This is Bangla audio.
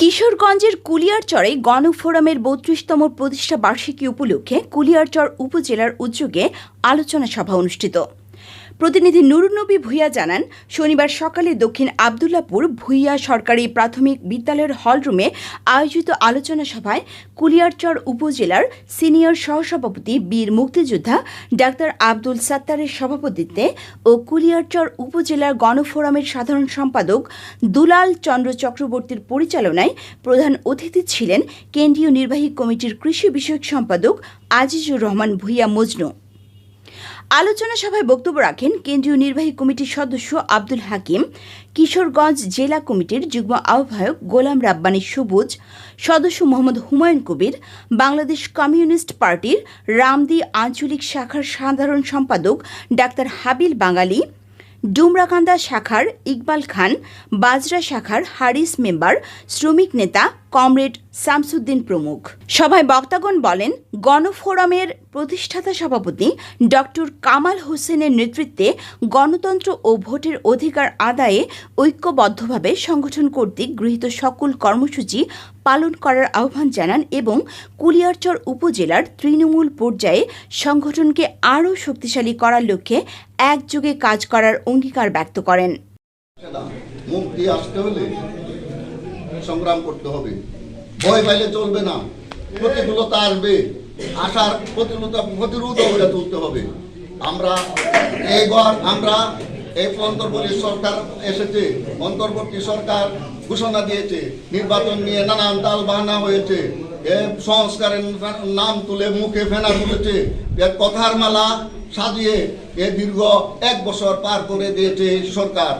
কিশোরগঞ্জের কুলিয়ারচরে গণফোরামের বত্রিশতম প্রতিষ্ঠা বার্ষিকী উপলক্ষে কুলিয়ারচর উপজেলার উদ্যোগে আলোচনা সভা অনুষ্ঠিত। প্রতিনিধি নুরুনবী ভূঁইয়া জানান, শনিবার সকালে দক্ষিণ আবদুল্লাপুর ভূঁইয়া সরকারি প্রাথমিক বিদ্যালয়ের হলরুমে আয়োজিত আলোচনা সভায় কুলিয়ারচর উপজেলার সিনিয়র সহসভাপতি বীর মুক্তিযোদ্ধা ডাক্তার আব্দুল সাত্তারের সভাপতিত্বে ও কুলিয়ারচর উপজেলার গণফোরামের সাধারণ সম্পাদক দুলাল চন্দ্র চক্রবর্তীর পরিচালনায় প্রধান অতিথি ছিলেন কেন্দ্রীয় নির্বাহী কমিটির কৃষি বিষয়ক সম্পাদক আজিজুর রহমান ভূঁইয়া মজনু। আলোচনা সভায় বক্তব্য রাখেন কেন্দ্রীয় নির্বাহী কমিটির সদস্য আব্দুল হাকিম, কিশোরগঞ্জ জেলা কমিটির যুগ্ম আহ্বায়ক গোলাম রাব্বানী সবুজ, সদস্য মোহাম্মদ হুমায়ুন কবির, বাংলাদেশ কমিউনিস্ট পার্টির রামদি আঞ্চলিক শাখার সাধারণ সম্পাদক ডাক্তার হাবিল বাঙালি, ডুমরাকান্দা শাখার ইকবাল খান, বাজরা শাখার হারিস মেম্বার, শ্রমিক নেতা কমরেড শামসুদ্দিন প্রমুখ। সভায় বক্তাগণ বলেন, গণফোরামের প্রতিষ্ঠাতা সভাপতি ডক্টর কামাল হোসেনের নেতৃত্বে গণতন্ত্র ও ভোটের অধিকার আদায়ে ঐক্যবদ্ধভাবে সংগঠন কর্তৃক গৃহীত সকল কর্মসূচি পালন করার আহ্বান জানান এবং কুলিয়ারচর উপজেলার তৃণমূল পর্যায়ে সংগঠনকে আরও শক্তিশালী করার লক্ষ্যে একযোগে কাজ করার অঙ্গীকার ব্যক্ত করেন। সংগ্রাম করতে হবে। ভয় পাইলে চলবে না। প্রতিকূলতা আসবে। আসার প্রতিকূলতা প্রতিরোধ করে তুলতে হবে। আমরা এইবার আমরা এই অন্তর্বর্তী সরকার এসেছে, অন্তর্বর্তী সরকার ঘোষণা দিয়েছে, নির্বাচন নিয়ে নানান তাল বাহানা হয়েছে সংস্কারের নাম তুলে মুখে ফেনা তুলেছে এর কথার মালা সাজিয়ে এ দীর্ঘ এক বছর পার করে দিয়েছে সরকার।